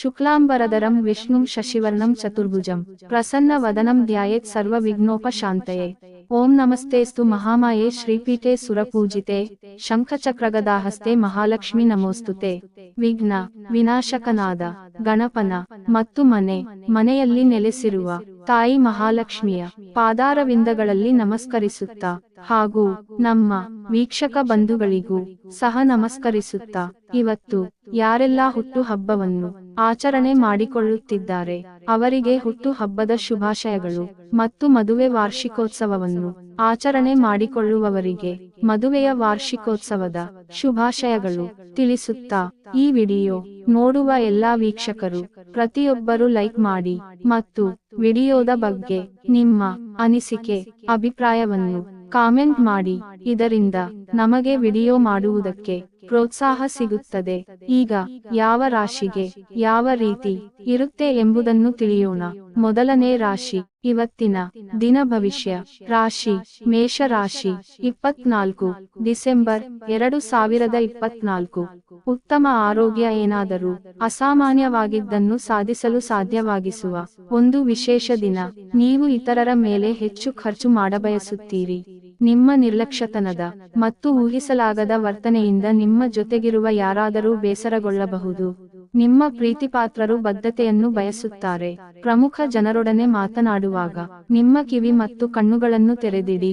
ಶುಕ್ಲಾಂಬರಧರಂ ವಿಷ್ಣುಂ ಶಶಿವರ್ಣಂ ಚತುರ್ಭುಜಂ ಪ್ರಸನ್ನ ವದನಂ ಧ್ಯಾಯೇತ್ ಸರ್ವ ವಿಘ್ನೋಪಶಾಂತಯೇ ಓಂ ನಮಸ್ತೇಸ್ತು ಮಹಾಮಾಯೇ ಶ್ರೀಪೀಠೆ ಸುರಪೂಜಿತೆ. ಶಂಖಚಕ್ರಗದಾಹಸ್ತೆ ಮಹಾಲಕ್ಷ್ಮಿ ನಮೋಸ್ತುತೆ. ವಿಘ್ನ, ವಿನಾಶಕನಾದ, ಗಣಪನ, ಮತ್ತು ಮನೆ, ಮನೆಯಲ್ಲಿ ನೆಲೆಸಿರುವ ತಾಯಿ ಮಹಾಲಕ್ಷ್ಮಿಯ ಪಾದಾರವಿಂದಗಳಲ್ಲಿ ನಮಸ್ಕರಿಸುತ್ತಾ ಹಾಗೂ ನಮ್ಮ ವೀಕ್ಷಕ ಬಂಧುಗಳಿಗೂ ಸಹ ನಮಸ್ಕರಿಸುತ್ತಾ ಇವತ್ತು ಯಾರೆಲ್ಲಾ ಹುಟ್ಟು ಹಬ್ಬವನ್ನು ಆಚರಣೆ ಮಾಡಿಕೊಳ್ಳುತ್ತಿದ್ದಾರೆ. ಅವರಿಗೆ ಹುಟ್ಟು ಹಬ್ಬದ ಶುಭಾಶಯಗಳು ಮತ್ತು ಮದುವೆ ವಾರ್ಷಿಕೋತ್ಸವವನ್ನು ಆಚರಣೆ ಮಾಡಿಕೊಳ್ಳುವವರಿಗೆ ಮದುವೆಯ ವಾರ್ಷಿಕೋತ್ಸವದ ಶುಭಾಶಯಗಳು ತಿಳಿಸುತ್ತಾ ಈ ವಿಡಿಯೋ ನೋಡುವ ಎಲ್ಲಾ ವೀಕ್ಷಕರು ಪ್ರತಿಯೊಬ್ಬರು ಲೈಕ್ ಮಾಡಿ ಮತ್ತು ವಿಡಿಯೋದ ಬಗ್ಗೆ ನಿಮ್ಮ ಅನಿಸಿಕೆ, ಅಭಿಪ್ರಾಯವನ್ನು ಕಾಮೆಂಟ್ ಮಾಡಿ. ಇದರಿಂದ ನಮಗೆ ವಿಡಿಯೋ ಮಾಡುವುದಕ್ಕೆ ಪ್ರೋತ್ಸಾಹ ಸಿಗುತ್ತದೆ. ಈಗ ಯಾವ ರಾಶಿಗೆ ಯಾವ ರೀತಿ ಇರುತ್ತೆ ಎಂಬುದನ್ನು ತಿಳಿಯೋಣ. ಮೊದಲನೇ ರಾಶಿ, ಇವತ್ತಿನ ದಿನ ಭವಿಷ್ಯ. ರಾಶಿ ಮೇಷ ರಾಶಿ ಇಪ್ಪತ್ನಾಲ್ಕು, ಡಿಸೆಂಬರ್ ಎರಡು ಸಾವಿರದ ಇಪ್ಪತ್ನಾಲ್ಕು. ಉತ್ತಮ ಆರೋಗ್ಯ ಏನಾದರೂ ಅಸಾಮಾನ್ಯವಾಗಿದ್ದನ್ನು ಸಾಧಿಸಲು ಸಾಧ್ಯವಾಗಿಸುವ ಒಂದು ವಿಶೇಷ ದಿನ. ನೀವು ಇತರರ ಮೇಲೆ ಹೆಚ್ಚು ಖರ್ಚು ಮಾಡಬಯಸುತ್ತೀರಿ. ನಿಮ್ಮ ನಿರ್ಲಕ್ಷ್ಯತನದ ಮತ್ತು ಊಹಿಸಲಾಗದ ವರ್ತನೆಯಿಂದ ನಿಮ್ಮ ಜೊತೆಗಿರುವ ಯಾರಾದರೂ ಬೇಸರಗೊಳ್ಳಬಹುದು. ನಿಮ್ಮ ಪ್ರೀತಿಪಾತ್ರರು ಬದ್ಧತೆಯನ್ನು ಬಯಸುತ್ತಾರೆ. ಪ್ರಮುಖ ಜನರೊಡನೆ ಮಾತನಾಡುವಾಗ, ನಿಮ್ಮ ಕಿವಿ ಮತ್ತು ಕಣ್ಣುಗಳನ್ನು ತೆರೆದಿಡಿ.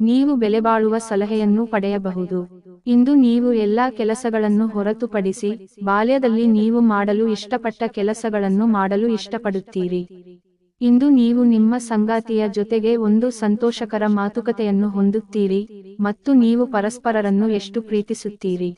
ನೀವು ಬೆಲೆಬಾಳುವ ಸಲಹೆಯನ್ನು ಪಡೆಯಬಹುದು. ಇಂದು ನೀವು ಎಲ್ಲಾ ಕೆಲಸಗಳನ್ನು ಹೊರತುಪಡಿಸಿ, ಬಾಲ್ಯದಲ್ಲಿ ನೀವು ಮಾಡಲು ಇಷ್ಟಪಟ್ಟ ಕೆಲಸಗಳನ್ನು ಮಾಡಲು ಇಷ್ಟಪಡುತ್ತೀರಿ. ಇಂದು ನೀವು ನಿಮ್ಮ ಸಂಗಾತಿಯ ಜೊತೆಗೆ ಒಂದು ಸಂತೋಷಕರ ಮಾತುಕತೆಯನ್ನು ಹೊಂದುತ್ತೀರಿ ಮತ್ತು ನೀವು ಪರಸ್ಪರರನ್ನು ಎಷ್ಟು ಪ್ರೀತಿಸುತ್ತೀರಿ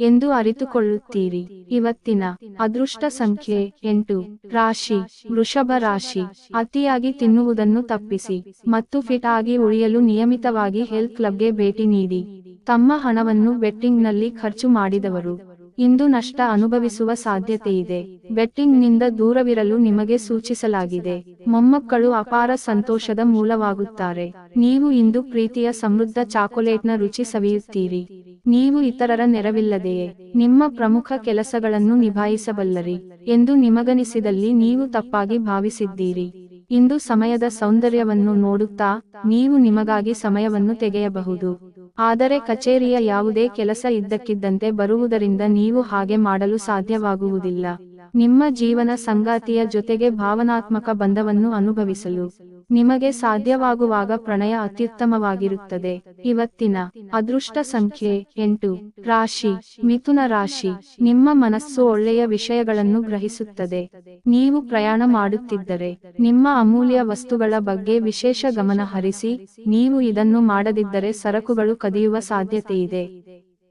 ಎಂದು ಅರಿತುಕೊಳ್ಳುತ್ತೀರಿ. ಇವತ್ತಿನ ಅದೃಷ್ಟ ಸಂಖ್ಯೆ ಎಂಟು. ರಾಶಿ. ವೃಷಭ ರಾಶಿ. ಅತಿಯಾಗಿ ತಿನ್ನುವುದನ್ನು ತಪ್ಪಿಸಿ ಮತ್ತು ಫಿಟ್ ಆಗಿ ಉಳಿಯಲು ನಿಯಮಿತವಾಗಿ ಹೆಲ್ತ್ ಕ್ಲಬ್ಗೆ ಭೇಟಿ ನೀಡಿ. ತಮ್ಮ ಹಣವನ್ನು ಬೆಟ್ಟಿಂಗ್ನಲ್ಲಿ ಖರ್ಚು ಮಾಡಿದವರು. ಇಂದು ನಷ್ಟ ಅನುಭವಿಸುವ ಸಾಧ್ಯತೆಯಿದೆ. ಬೆಟ್ಟಿಂಗ್ನಿಂದ ದೂರವಿರಲು ನಿಮಗೆ ಸೂಚಿಸಲಾಗಿದೆ. ಮೊಮ್ಮಕ್ಕಳು ಅಪಾರ ಸಂತೋಷದ ಮೂಲವಾಗುತ್ತಾರೆ. ನೀವು ಇಂದು ಪ್ರೀತಿಯ ಸಮೃದ್ಧ ಚಾಕೊಲೇಟ್ನ ರುಚಿ ಸವಿಯುತ್ತೀರಿ. ನೀವು ಇತರರ ನೆರವಿಲ್ಲದೆಯೇ? ನಿಮ್ಮ ಪ್ರಮುಖ ಕೆಲಸಗಳನ್ನು ನಿಭಾಯಿಸಬಲ್ಲರಿ. ಎಂದು ನಿಮಗನಿಸಿದಲ್ಲಿ ನೀವು ತಪ್ಪಾಗಿ ಭಾವಿಸಿದ್ದೀರಿ. ಇಂದು ಸಮಯದ ಸೌಂದರ್ಯವನ್ನು ನೋಡುತ್ತಾ, ನೀವು ನಿಮಗಾಗಿ ಸಮಯವನ್ನು ತೆಗೆಯಬಹುದು. ಆದರೆ ಕಚೇರಿಯ ಯಾವುದೇ ಕೆಲಸ ಇದ್ದಕ್ಕಿದ್ದಂತೆ ಬರುವುದರಿಂದ ನೀವು ಹಾಗೆ ಮಾಡಲು ಸಾಧ್ಯವಾಗುವುದಿಲ್ಲ. ನಿಮ್ಮ ಜೀವನ ಸಂಗಾತಿಯ ಜೊತೆಗೆ ಭಾವನಾತ್ಮಕ ಬಂಧವನ್ನು ಅನುಭವಿಸಲು ನಿಮಗೆ ಸಾಧ್ಯವಾಗುವಾಗ ಪ್ರಣಯ ಅತ್ಯುತ್ತಮವಾಗಿರುತ್ತದೆ. ಇವತ್ತಿನ ಅದೃಷ್ಟ ಸಂಖ್ಯೆ ಎಂಟು. ರಾಶಿ. ಮಿಥುನ ರಾಶಿ. ನಿಮ್ಮ ಮನಸ್ಸು ಒಳ್ಳೆಯ ವಿಷಯಗಳನ್ನು ಗ್ರಹಿಸುತ್ತದೆ. ನೀವು ಪ್ರಯಾಣ ಮಾಡುತ್ತಿದ್ದರೆ, ನಿಮ್ಮ ಅಮೂಲ್ಯ ವಸ್ತುಗಳ ಬಗ್ಗೆ ವಿಶೇಷ ಗಮನ ಹರಿಸಿ ನೀವು ಇದನ್ನು ಮಾಡದಿದ್ದರೆ ಸರಕುಗಳು ಕದಿಯುವ ಸಾಧ್ಯತೆಯಿದೆ.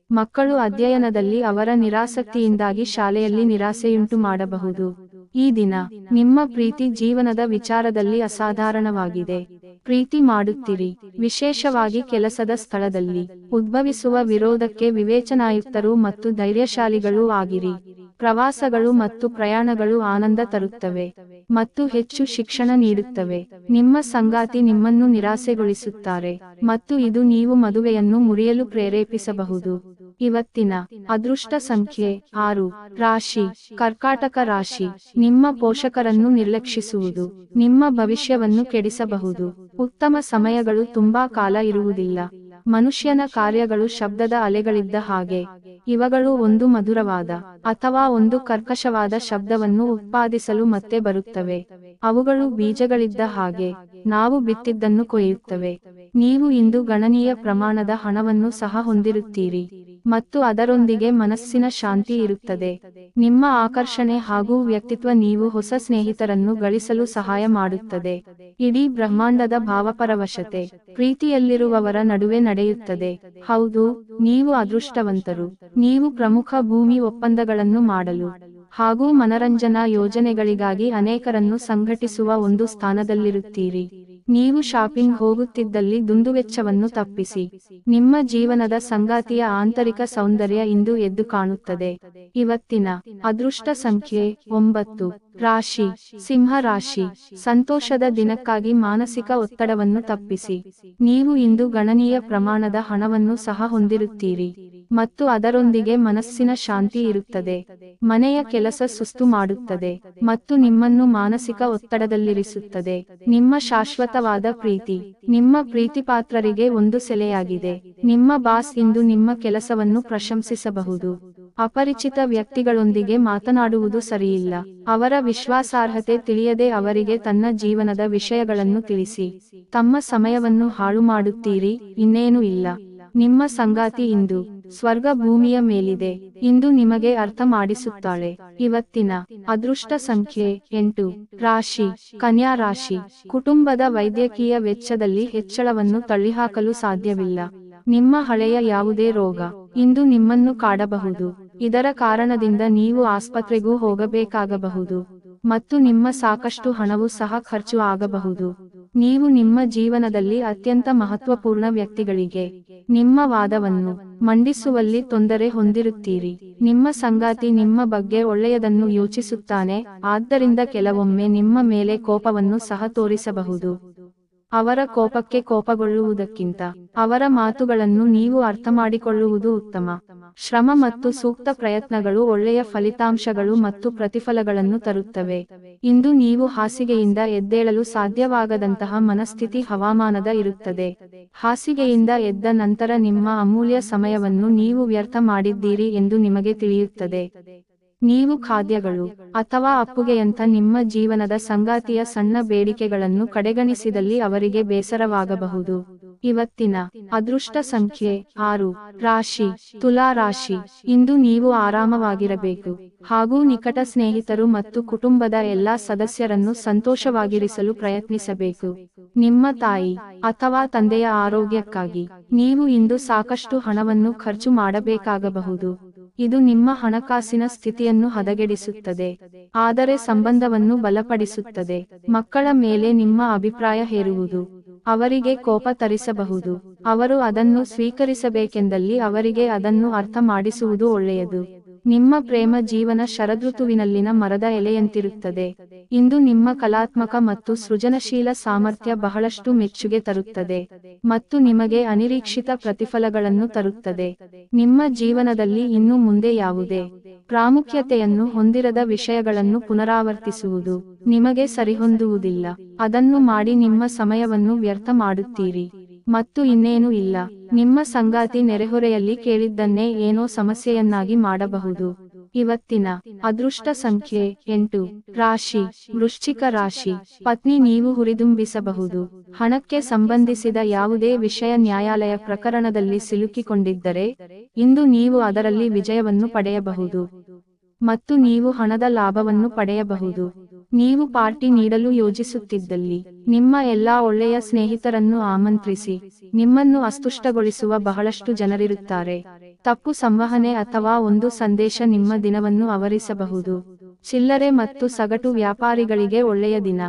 ಮಕ್ಕಳು ಅಧ್ಯಯನದಲ್ಲಿ ಅವರ ನಿರಾಸಕ್ತಿಯಿಂದಾಗಿ ಶಾಲೆಯಲ್ಲಿ ನಿರಾಸೆಯುಂಟು ಮಾಡಬಹುದು. ಈ ದಿನ ನಿಮ್ಮ ಪ್ರೀತಿ ಜೀವನದ ವಿಚಾರದಲ್ಲಿ ಅಸಾಧಾರಣವಾಗಿದೆ. ಪ್ರೀತಿ ಮಾಡುತ್ತೀರಿ. ವಿಶೇಷವಾಗಿ ಕೆಲಸದ ಸ್ಥಳದಲ್ಲಿ. ಉದ್ಭವಿಸುವ ವಿರೋಧಕ್ಕೆ ವಿವೇಚನಾಯುಕ್ತರು ಮತ್ತು ಧೈರ್ಯಶಾಲಿಗಳು ಆಗಿರಿ. ಪ್ರವಾಸಗಳು ಮತ್ತು ಪ್ರಯಾಣಗಳು ಆನಂದ ತರುತ್ತವೆ ಮತ್ತು ಹೆಚ್ಚು ಶಿಕ್ಷಣ ನೀಡುತ್ತವೆ. ನಿಮ್ಮ ಸಂಗಾತಿ ನಿಮ್ಮನ್ನು ನಿರಾಸೆಗೊಳಿಸುತ್ತಾರೆ ಮತ್ತು ಇದು ನೀವು ಮದುವೆಯನ್ನು ಮುರಿಯಲು ಪ್ರೇರೇಪಿಸಬಹುದು. ಇವತ್ತಿನ ಅದೃಷ್ಟ ಸಂಖ್ಯೆ ಆರು. ರಾಶಿ. ಕರ್ಕಾಟಕ ರಾಶಿ. ನಿಮ್ಮ ಪೋಷಕರನ್ನು ನಿರ್ಲಕ್ಷಿಸುವುದು. ನಿಮ್ಮ ಭವಿಷ್ಯವನ್ನು ಕೆಡಿಸಬಹುದು. ಉತ್ತಮ ಸಮಯಗಳು ತುಂಬಾ ಕಾಲ ಇರುವುದಿಲ್ಲ. ಮನುಷ್ಯನ ಕಾರ್ಯಗಳು ಶಬ್ದದ ಅಲೆಗಳಿದ್ದ ಹಾಗೆ. ಇವುಗಳು ಒಂದು ಮಧುರವಾದ ಅಥವಾ ಒಂದು ಕರ್ಕಶವಾದ ಶಬ್ದವನ್ನು ಉತ್ಪಾದಿಸಲು ಮತ್ತೆ ಬರುತ್ತವೆ. ಅವುಗಳು ಬೀಜಗಳಿದ್ದ ಹಾಗೆ. ನಾವು ಬಿತ್ತಿದ್ದನ್ನು ಕೊಯ್ಯುತ್ತವೆ. ನೀವು ಇಂದು ಗಣನೀಯ ಪ್ರಮಾಣದ ಹಣವನ್ನು ಸಹ ಹೊಂದಿರುತ್ತೀರಿ. ಮತ್ತು ಅದರೊಂದಿಗೆ ಮನಸ್ಸಿನ ಶಾಂತಿ ಇರುತ್ತದೆ. ನಿಮ್ಮ ಆಕರ್ಷಣೆ ಹಾಗೂ ವ್ಯಕ್ತಿತ್ವ ನೀವು ಹೊಸ ಸ್ನೇಹಿತರನ್ನು ಗಳಿಸಲು ಸಹಾಯ ಮಾಡುತ್ತದೆ. ಇಡೀ ಬ್ರಹ್ಮಾಂಡದ ಭಾವಪರವಶತೆ, ಪ್ರೀತಿಯಲ್ಲಿರುವವರ ನಡುವೆ ನಡೆಯುತ್ತದೆ. ಹೌದು, ನೀವು ಅದೃಷ್ಟವಂತರು. ನೀವು ಪ್ರಮುಖ ಭೂಮಿ ಒಪ್ಪಂದಗಳನ್ನು ಮಾಡಲು ಹಾಗೂ ಮನರಂಜನಾ ಯೋಜನೆಗಳಿಗಾಗಿ ಅನೇಕರನ್ನು ಸಂಘಟಿಸುವ ಒಂದು ಸ್ಥಾನದಲ್ಲಿರುತ್ತೀರಿ. ನೀವು ಶಾಪಿಂಗ್ ಹೋಗುತ್ತಿದ್ದಲ್ಲಿ ದುಂದುವೆಚ್ಚವನ್ನು ತಪ್ಪಿಸಿ. ನಿಮ್ಮ ಜೀವನದ ಸಂಗಾತಿಯ ಆಂತರಿಕ ಸೌಂದರ್ಯ ಇಂದು ಎದ್ದು ಕಾಣುತ್ತದೆ. ಇವತ್ತಿನ ಅದೃಷ್ಟ ಸಂಖ್ಯೆ ಒಂಬತ್ತು. ರಾಶಿ. ಸಿಂಹ ರಾಶಿ. ಸಂತೋಷದ ದಿನಕ್ಕಾಗಿ ಮಾನಸಿಕ ಒತ್ತಡವನ್ನು ತಪ್ಪಿಸಿ. ನೀವು ಇಂದು ಗಣನೀಯ ಪ್ರಮಾಣದ ಹಣವನ್ನು ಸಹ ಹೊಂದಿರುತ್ತೀರಿ. ಮತ್ತು ಅದರೊಂದಿಗೆ ಮನಸ್ಸಿನ ಶಾಂತಿ ಇರುತ್ತದೆ. ಮನೆಯ ಕೆಲಸ ಸುಸ್ತು ಮಾಡುತ್ತದೆ ಮತ್ತು ನಿಮ್ಮನ್ನು ಮಾನಸಿಕ ಒತ್ತಡದಲ್ಲಿರಿಸುತ್ತದೆ. ನಿಮ್ಮ ಶಾಶ್ವತವಾದ ಪ್ರೀತಿ, ನಿಮ್ಮ ಪ್ರೀತಿಪಾತ್ರರಿಗೆ ಒಂದು ಸೆಲೆಯಾಗಿದೆ. ನಿಮ್ಮ ಬಾಸ್ ಇಂದು ನಿಮ್ಮ ಕೆಲಸವನ್ನು ಪ್ರಶಂಸಿಸಬಹುದು. ಅಪರಿಚಿತ ವ್ಯಕ್ತಿಗಳೊಂದಿಗೆ ಮಾತನಾಡುವುದು ಸರಿಯಿಲ್ಲ. ಅವರ ವಿಶ್ವಾಸಾರ್ಹತೆ ತಿಳಿಯದೆ ಅವರಿಗೆ ತನ್ನ ಜೀವನದ ವಿಷಯಗಳನ್ನು ತಿಳಿಸಿ. ತಮ್ಮ ಸಮಯವನ್ನು ಹಾಳು ಮಾಡುತ್ತೀರಿ ಇನ್ನೇನು ಇಲ್ಲ. ನಿಮ್ಮ ಸಂಗಾತಿ ಇಂದು ಸ್ವರ್ಗ ಭೂಮಿಯ ಮೇಲಿದೆ. ಇಂದು ನಿಮಗೆ ಅರ್ಥ ಮಾಡಿಸುತ್ತಾಳೆ ಇವತ್ತಿನ ಅದೃಷ್ಟ ಸಂಖ್ಯೆ ಎಂಟು. ರಾಶಿ. ಕನ್ಯಾ ರಾಶಿ. ಕುಟುಂಬದ ವೈದ್ಯಕೀಯ ವೆಚ್ಚದಲ್ಲಿ ಹೆಚ್ಚಳವನ್ನು ತಳ್ಳಿಹಾಕಲು ಸಾಧ್ಯವಿಲ್ಲ. ನಿಮ್ಮ ಹಳೆಯ ಯಾವುದೇ ರೋಗ ಇಂದು ನಿಮ್ಮನ್ನು ಕಾಡಬಹುದು. ಇದರ ಕಾರಣದಿಂದ ನೀವು ಆಸ್ಪತ್ರೆಗೂ ಹೋಗಬೇಕಾಗಬಹುದು. ಮತ್ತು ನಿಮ್ಮ ಸಾಕಷ್ಟು ಹಣವು ಸಹ ಖರ್ಚು ಆಗಬಹುದು. ನೀವು ನಿಮ್ಮ ಜೀವನದಲ್ಲಿ ಅತ್ಯಂತ ಮಹತ್ವಪೂರ್ಣ ವ್ಯಕ್ತಿಗಳಿಗೆ ನಿಮ್ಮ ವಾದವನ್ನು ಮಂಡಿಸುವಲ್ಲಿ ತೊಂದರೆ ಹೊಂದಿರುತ್ತೀರಿ. ನಿಮ್ಮ ಸಂಗಾತಿ ನಿಮ್ಮ ಬಗ್ಗೆ ಒಳ್ಳೆಯದನ್ನು ಯೋಚಿಸುತ್ತಾನೆ, ಆದ್ದರಿಂದ ಕೆಲವೊಮ್ಮೆ ನಿಮ್ಮ ಮೇಲೆ ಕೋಪವನ್ನು ಸಹ ತೋರಿಸಬಹುದು. ಅವರ ಕೋಪಕ್ಕೆ ಕೋಪಗೊಳ್ಳುವುದಕ್ಕಿಂತ ಅವರ ಮಾತುಗಳನ್ನು ನೀವು ಅರ್ಥಮಾಡಿಕೊಳ್ಳುವುದು ಉತ್ತಮ. ಶ್ರಮ ಮತ್ತು ಸೂಕ್ತ ಪ್ರಯತ್ನಗಳು ಒಳ್ಳೆಯ ಫಲಿತಾಂಶಗಳು ಮತ್ತು ಪ್ರತಿಫಲಗಳನ್ನು ತರುತ್ತವೆ. ಇಂದು ನೀವು ಹಾಸಿಗೆಯಿಂದ ಎದ್ದೇಳಲು ಸಾಧ್ಯವಾಗದಂತಹ ಮನಸ್ಥಿತಿ ಹವಾಮಾನದ ಇರುತ್ತದೆ. ಹಾಸಿಗೆಯಿಂದ ಎದ್ದ ನಂತರ ನಿಮ್ಮ ಅಮೂಲ್ಯ ಸಮಯವನ್ನು ನೀವು ವ್ಯರ್ಥ ಮಾಡಿದ್ದೀರಿ ಎಂದು ನಿಮಗೆ ತಿಳಿಯುತ್ತದೆ. ನೀವು ಖಾದ್ಯಗಳು ಅಥವಾ ಅಪ್ಪುಗೆಯಂಥ ನಿಮ್ಮ ಜೀವನದ ಸಂಗಾತಿಯ ಸಣ್ಣ ಬೇಡಿಕೆಗಳನ್ನು ಕಡೆಗಣಿಸಿದಲ್ಲಿ ಅವರಿಗೆ ಬೇಸರವಾಗಬಹುದು. ಇವತ್ತಿನ ಅದೃಷ್ಟ ಸಂಖ್ಯೆ ಆರು, ರಾಶಿ, ತುಲಾ ರಾಶಿ. ಇಂದು ನೀವು ಆರಾಮವಾಗಿರಬೇಕು. ಹಾಗೂ ನಿಕಟ ಸ್ನೇಹಿತರು ಮತ್ತು ಕುಟುಂಬದ ಎಲ್ಲಾ ಸದಸ್ಯರನ್ನು ಸಂತೋಷವಾಗಿರಿಸಲು ಪ್ರಯತ್ನಿಸಬೇಕು. ನಿಮ್ಮ ತಾಯಿ ಅಥವಾ ತಂದೆಯ ಆರೋಗ್ಯಕ್ಕಾಗಿ. ನೀವು ಇಂದು ಸಾಕಷ್ಟು ಹಣವನ್ನು ಖರ್ಚು ಮಾಡಬೇಕಾಗಬಹುದು. ಇದು ನಿಮ್ಮ ಹಣಕಾಸಿನ ಸ್ಥಿತಿಯನ್ನು ಹದಗೆಡಿಸುತ್ತದೆ, ಆದರೆ ಸಂಬಂಧವನ್ನು ಬಲಪಡಿಸುತ್ತದೆ. ಮಕ್ಕಳ ಮೇಲೆ ನಿಮ್ಮ ಅಭಿಪ್ರಾಯ ಹೇರುವುದು, ಅವರಿಗೆ ಕೋಪ ತರಿಸಬಹುದು. ಅವರು ಅದನ್ನು ಸ್ವೀಕರಿಸಬೇಕೆಂದಲ್ಲಿ ಅವರಿಗೆ ಅದನ್ನು ಅರ್ಥ ಮಾಡಿಸುವುದು ಒಳ್ಳೆಯದು. ನಿಮ್ಮ ಪ್ರೇಮ ಜೀವನ ಶರದೃತುವಿನಲ್ಲಿನ ಮರದ ಎಲೆಯಂತಿರುತ್ತದೆ. ಇಂದು ನಿಮ್ಮ ಕಲಾತ್ಮಕ ಮತ್ತು ಸೃಜನಶೀಲ ಸಾಮರ್ಥ್ಯ ಬಹಳಷ್ಟು ಮೆಚ್ಚುಗೆ ತರುತ್ತದೆ ಮತ್ತು ನಿಮಗೆ ಅನಿರೀಕ್ಷಿತ ಪ್ರತಿಫಲಗಳನ್ನು ತರುತ್ತದೆ. ನಿಮ್ಮ ಜೀವನದಲ್ಲಿ ಇನ್ನು ಮುಂದೆ ಯಾವುದೇ ಪ್ರಾಮುಖ್ಯತೆಯನ್ನು ಹೊಂದಿರದ ವಿಷಯಗಳನ್ನು ಪುನರಾವರ್ತಿಸುವುದು ನಿಮಗೆ ಸರಿಹೊಂದುವುದಿಲ್ಲ. ಅದನ್ನು ಮಾಡಿ ನಿಮ್ಮ ಸಮಯವನ್ನು ವ್ಯರ್ಥ ಮಾಡುತ್ತೀರಿ. ಮತ್ತು ಇನ್ನೇನು ಇಲ್ಲ. ನಿಮ್ಮ ಸಂಗಾತಿ ನೆರೆಹೊರೆಯಲ್ಲಿ ಕೇಳಿದ್ದನ್ನೇ ಏನೋ ಸಮಸ್ಯೆಯನ್ನಾಗಿ ಮಾಡಬಹುದು. ಇವತ್ತಿನ ಅದೃಷ್ಟ ಸಂಖ್ಯೆ ಎಂಟು. ರಾಶಿ. ವೃಶ್ಚಿಕ ರಾಶಿ. ಪತ್ನಿ ನೀವು ಹುರಿದುಂಬಿಸಬಹುದು. ಹಣಕ್ಕೆ ಸಂಬಂಧಿಸಿದ ಯಾವುದೇ ವಿಷಯ ನ್ಯಾಯಾಲಯ ಪ್ರಕರಣದಲ್ಲಿ ಸಿಲುಕಿಕೊಂಡಿದ್ದರೆ, ಇಂದು ನೀವು ಅದರಲ್ಲಿ ವಿಜಯವನ್ನು ಪಡೆಯಬಹುದು. ಮತ್ತು ನೀವು ಹಣದ ಲಾಭವನ್ನು ಪಡೆಯಬಹುದು. ನೀವು ಪಾರ್ಟಿ ನೀಡಲು ಯೋಜಿಸುತ್ತಿದ್ದಲ್ಲಿ, ನಿಮ್ಮ ಎಲ್ಲಾ ಒಳ್ಳೆಯ ಸ್ನೇಹಿತರನ್ನು ಆಮಂತ್ರಿಸಿ, ನಿಮ್ಮನ್ನು ಅಸ್ತುಷ್ಟಗೊಳಿಸುವ ಬಹಳಷ್ಟು ಜನರಿರುತ್ತಾರೆ. ತಪ್ಪು ಸಂವಹನೆ ಅಥವಾ ಒಂದು ಸಂದೇಶ ನಿಮ್ಮ ದಿನವನ್ನು ಅವರಿಸಬಹುದು ಚಿಲ್ಲರೆ ಮತ್ತು ಸಗಟು ವ್ಯಾಪಾರಿಗಳಿಗೆ ಒಳ್ಳೆಯ ದಿನ.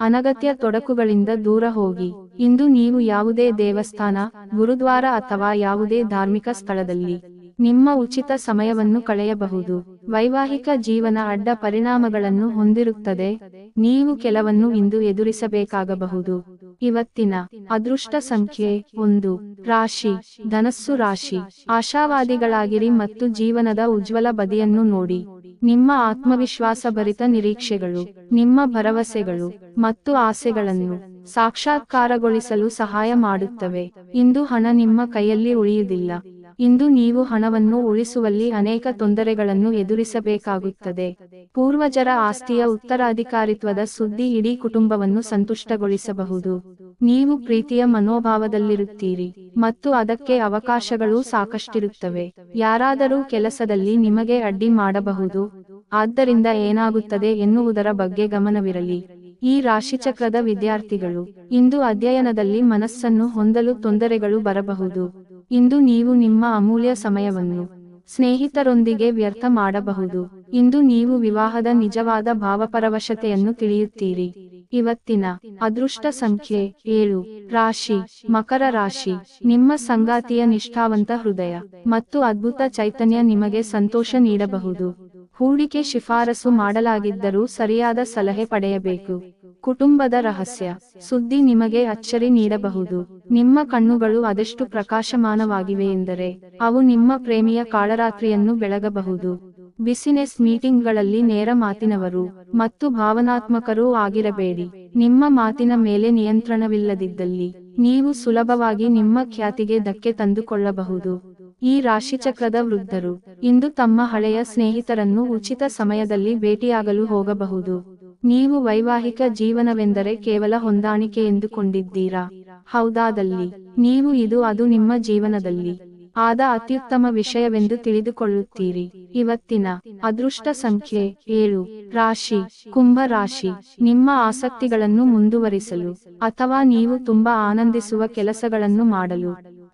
ಅನಗತ್ಯ ತೊಡಕುಗಳಿಂದ ದೂರ ಹೋಗಿ. ಇಂದು ನೀವು ಯಾವುದೇ ದೇವಸ್ಥಾನ, ಗುರುದ್ವಾರ ಅಥವಾ ಯಾವುದೇ ಧಾರ್ಮಿಕ ಸ್ಥಳದಲ್ಲಿ ನಿಮ್ಮ ಉಚಿತ ಸಮಯವನ್ನು ಕಳೆಯಬಹುದು. ವೈವಾಹಿಕ ಜೀವನ ಅಡ್ಡ ಪರಿಣಾಮಗಳನ್ನು ಹೊಂದಿರುತ್ತದೆ. ನೀವು ಕೆಲವನ್ನು ಇಂದು ಎದುರಿಸಬೇಕಾಗಬಹುದು. ಇವತ್ತಿನ ಅದೃಷ್ಟ ಸಂಖ್ಯೆ ಒಂದು. ರಾಶಿ. ಧನಸ್ಸು ರಾಶಿ. ಆಶಾವಾದಿಗಳಾಗಿರಿ ಮತ್ತು ಜೀವನದ ಉಜ್ವಲ ಬದಿಯನ್ನು ನೋಡಿ. ನಿಮ್ಮ ಆತ್ಮವಿಶ್ವಾಸ ಭರಿತ ನಿರೀಕ್ಷೆಗಳು, ನಿಮ್ಮ ಭರವಸೆಗಳು ಮತ್ತು ಆಸೆಗಳನ್ನು ಸಾಕ್ಷಾತ್ಕಾರಗೊಳಿಸಲು ಸಹಾಯ ಮಾಡುತ್ತವೆ. ಇಂದು ಹಣ ನಿಮ್ಮ ಕೈಯಲ್ಲಿ ಉಳಿಯುವುದಿಲ್ಲ. ಇಂದು ನೀವು ಹಣವನ್ನು ಉಳಿಸುವಲ್ಲಿ ಅನೇಕ ತೊಂದರೆಗಳನ್ನು ಎದುರಿಸಬೇಕಾಗುತ್ತದೆ. ಪೂರ್ವಜರ ಆಸ್ತಿಯ ಉತ್ತರಾಧಿಕಾರಿತ್ವದ ಸುದ್ದಿ ಇಡೀ ಕುಟುಂಬವನ್ನು ಸಂತುಷ್ಟಗೊಳಿಸಬಹುದು. ನೀವು ಪ್ರೀತಿಯ ಮನೋಭಾವದಲ್ಲಿರುತ್ತೀರಿ ಮತ್ತು ಅದಕ್ಕೆ ಅವಕಾಶಗಳು ಸಾಕಷ್ಟಿರುತ್ತವೆ. ಯಾರಾದರೂ ಕೆಲಸದಲ್ಲಿ ನಿಮಗೆ ಅಡ್ಡಿ ಮಾಡಬಹುದು. ಆದ್ದರಿಂದ ಏನಾಗುತ್ತದೆ ಎನ್ನುವುದರ ಬಗ್ಗೆ ಗಮನವಿರಲಿ. ಈ ರಾಶಿಚಕ್ರದ ವಿದ್ಯಾರ್ಥಿಗಳು ಇಂದು ಅಧ್ಯಯನದಲ್ಲಿ ಮನಸ್ಸನ್ನು ಹೊಂದಲು ತೊಂದರೆಗಳು ಬರಬಹುದು. ಇಂದು ನೀವು ನಿಮ್ಮ ಅಮೂಲ್ಯ ಸಮಯವನ್ನು ಸ್ನೇಹಿತರೊಂದಿಗೆ ವ್ಯರ್ಥ ಮಾಡಬಹುದು. ಇಂದು ನೀವು ವಿವಾಹದ ನಿಜವಾದ ಭಾವಪರವಶತೆಯನ್ನು ತಿಳಿಯುತ್ತೀರಿ. ಇವತ್ತಿನ ಅದೃಷ್ಟ ಸಂಖ್ಯೆ ಏಳು. ರಾಶಿ. ಮಕರ ರಾಶಿ. ನಿಮ್ಮ ಸಂಗಾತಿಯ ನಿಷ್ಠಾವಂತ ಹೃದಯ ಮತ್ತು ಅದ್ಭುತ ಚೈತನ್ಯ ನಿಮಗೆ ಸಂತೋಷ ನೀಡಬಹುದು. ಹೂಡಿಕೆ ಶಿಫಾರಸು ಮಾಡಲಾಗಿದ್ದರೂ ಸರಿಯಾದ ಸಲಹೆ ಪಡೆಯಬೇಕು. ಕುಟುಂಬದ ರಹಸ್ಯ. ಸುದ್ದಿ ನಿಮಗೆ ಅಚ್ಚರಿ ನೀಡಬಹುದು. ನಿಮ್ಮ ಕಣ್ಣುಗಳು ಅದೆಷ್ಟು ಪ್ರಕಾಶಮಾನವಾಗಿವೆ ಎಂದರೆ, ಅವು ನಿಮ್ಮ ಪ್ರೇಮಿಯ ಕಾಳರಾತ್ರಿಯನ್ನು ಬೆಳಗಬಹುದು. ಬಿಸಿನೆಸ್ ಮೀಟಿಂಗ್ಗಳಲ್ಲಿ ನೇರ ಮಾತಿನವರು ಮತ್ತು ಭಾವನಾತ್ಮಕರೂ ಆಗಿರಬೇಡಿ. ನಿಮ್ಮ ಮಾತಿನ ಮೇಲೆ ನಿಯಂತ್ರಣವಿಲ್ಲದಿದ್ದಲ್ಲಿ, ನೀವು ಸುಲಭವಾಗಿ ನಿಮ್ಮ ಖ್ಯಾತಿಗೆ ಧಕ್ಕೆ ತಂದುಕೊಳ್ಳಬಹುದು. ಈ ರಾಶಿಚಕ್ರದ ವೃದ್ಧರು ಇಂದು ತಮ್ಮ ಹಳೆಯ ಸ್ನೇಹಿತರನ್ನು ಉಚಿತ ಸಮಯದಲ್ಲಿ ಭೇಟಿಯಾಗಲು ಹೋಗಬಹುದು. ನೀವು ವೈವಾಹಿಕ ಜೀವನವೆಂದರೆ ಕೇವಲ ಹೊಂದಾಣಿಕೆ ಎಂದುಕೊಂಡಿದ್ದೀರಾ? ಹೌದಾದಲ್ಲಿ. ನೀವು ಇದು ಅದು ನಿಮ್ಮ ಜೀವನದಲ್ಲಿ. ಆದ ಅತ್ಯುತ್ತಮ ವಿಷಯವೆಂದು ತಿಳಿದುಕೊಳ್ಳುತ್ತೀರಿ. ಇವತ್ತಿನ ಅದೃಷ್ಟ ಸಂಖ್ಯೆ ಏಳು. ರಾಶಿ. ಕುಂಭ ರಾಶಿ. ನಿಮ್ಮ ಆಸಕ್ತಿಗಳನ್ನು ಮುಂದುವರಿಸಲು ಅಥವಾ ನೀವು ತುಂಬಾ ಆನಂದಿಸುವ ಕೆಲಸಗಳನ್ನು ಮಾಡಲು.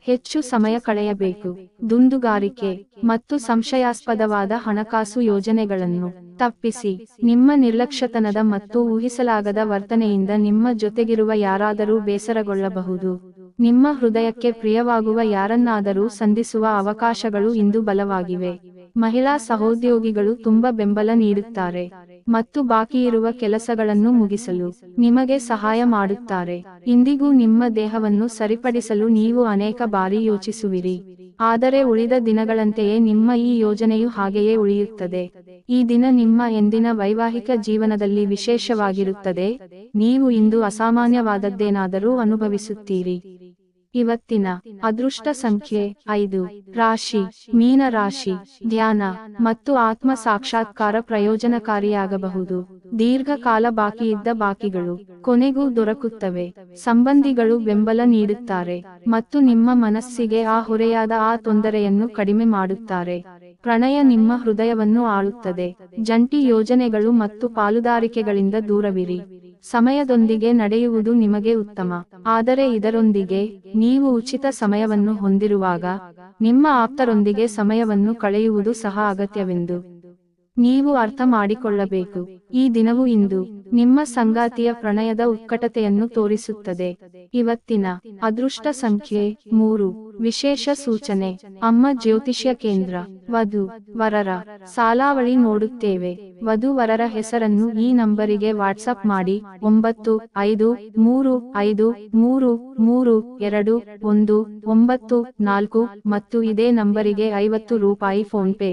ಹೆಚ್ಚು ಸಮಯ ಕಳೆಯಬೇಕು. ದುಂದುಗಾರಿಕೆ ಮತ್ತು ಸಂಶಯಾಸ್ಪದವಾದ ಹಣಕಾಸು ಯೋಜನೆಗಳನ್ನು ತಪ್ಪಿಸಿ. ನಿಮ್ಮ ನಿರ್ಲಕ್ಷ್ಯತನದ ಮತ್ತು ಊಹಿಸಲಾಗದ ವರ್ತನೆಯಿಂದ ನಿಮ್ಮ ಜೊತೆಗಿರುವ ಯಾರಾದರೂ ಬೇಸರಗೊಳ್ಳಬಹುದು. ನಿಮ್ಮ ಹೃದಯಕ್ಕೆ ಪ್ರಿಯವಾಗುವ ಯಾರನ್ನಾದರೂ ಸಂಧಿಸುವ ಅವಕಾಶಗಳು ಇಂದು ಬಲವಾಗಿವೆ. ಮಹಿಳಾ ಸಹೋದ್ಯೋಗಿಗಳು ತುಂಬಾ ಬೆಂಬಲ ನೀಡುತ್ತಾರೆ. ಮತ್ತು ಬಾಕಿಯಿರುವ ಕೆಲಸಗಳನ್ನು ಮುಗಿಸಲು ನಿಮಗೆ ಸಹಾಯ ಮಾಡುತ್ತಾರೆ. ಇಂದಿಗೂ ನಿಮ್ಮ ದೇಹವನ್ನು ಸರಿಪಡಿಸಲು ನೀವು ಅನೇಕ ಬಾರಿ ಯೋಚಿಸುವಿರಿ. ಆದರೆ ಉಳಿದ ದಿನಗಳಂತೆಯೇ ನಿಮ್ಮ ಈ ಯೋಜನೆಯು ಹಾಗೆಯೇ ಉಳಿಯುತ್ತದೆ. ಈ ದಿನ ನಿಮ್ಮ ಎಂದಿನ ವೈವಾಹಿಕ ಜೀವನದಲ್ಲಿ ವಿಶೇಷವಾಗಿರುತ್ತದೆ. ನೀವು ಇಂದು ಅಸಾಮಾನ್ಯವಾದದ್ದೇನಾದರೂ ಅನುಭವಿಸುತ್ತೀರಿ. ಇವತ್ತಿನ ಅದೃಷ್ಟ ಸಂಖ್ಯೆ ಐದು. ರಾಶಿ ಮೀನ ರಾಶಿ ಧ್ಯಾನ ಮತ್ತು ಆತ್ಮ ಸಾಕ್ಷಾತ್ಕಾರ ಪ್ರಯೋಜನಕಾರಿಯಾಗಬಹುದು. ದೀರ್ಘಕಾಲ ಬಾಕಿ ಇದ್ದ ಬಾಕಿಗಳು ಕೊನೆಗೂ ದೊರಕುತ್ತವೆ. ಸಂಬಂಧಿಗಳು ಬೆಂಬಲ ನೀಡುತ್ತಾರೆ ಮತ್ತು ನಿಮ್ಮ ಮನಸ್ಸಿಗೆ ಆ ಹೊರೆಯಾದ ಆ ತೊಂದರೆಯನ್ನು ಕಡಿಮೆ ಮಾಡುತ್ತಾರೆ. ಪ್ರಣಯ ನಿಮ್ಮ ಹೃದಯವನ್ನು ಆಳುತ್ತದೆ. ಜಂಟಿ ಯೋಜನೆಗಳು ಮತ್ತು ಪಾಲುದಾರಿಕೆಗಳಿಂದ ದೂರವಿರಿ. ಸಮಯದೊಂದಿಗೆ ನಡೆಯುವುದು ನಿಮಗೆ ಉತ್ತಮ. ಆದರೆ ಇದರೊಂದಿಗೆ ನೀವು ಉಚಿತ ಸಮಯವನ್ನು ಹೊಂದಿರುವಾಗ ನಿಮ್ಮ ಆಪ್ತರೊಂದಿಗೆ ಸಮಯವನ್ನು ಕಳೆಯುವುದು ಸಹ ಅಗತ್ಯವೆಂದು. ನೀವು ಅರ್ಥ ಮಾಡಿಕೊಳ್ಳಬೇಕು ಈ ದಿನವು ಇಂದು ನಿಮ್ಮ ಸಂಗಾತಿಯ ಪ್ರಣಯದ ಉತ್ಕಟತೆಯನ್ನು ತೋರಿಸುತ್ತದೆ. ಇವತ್ತಿನ ಅದೃಷ್ಟ ಸಂಖ್ಯೆ ಮೂರು. ವಿಶೇಷ ಸೂಚನೆ. ಅಮ್ಮ ಜ್ಯೋತಿಷ್ಯ ಕೇಂದ್ರ. ವಧು, ವರರ ಸಾಲಾವಳಿ ನೋಡುತ್ತೇವೆ. ವಧು ವರರ ಹೆಸರನ್ನು ಈ ನಂಬರಿಗೆ ವಾಟ್ಸಪ್ ಮಾಡಿ. ಒಂಬತ್ತು, ಐದು, ಮೂರು ಐದು, ಮೂರು ಮೂರು, ಎರಡು, ಒಂದು, ಒಂಬತ್ತು, ನಾಲ್ಕು ಮತ್ತು ಇದೇ ನಂಬರಿಗೆ ಐವತ್ತು ರೂಪಾಯಿ ಫೋನ್ ಪೇ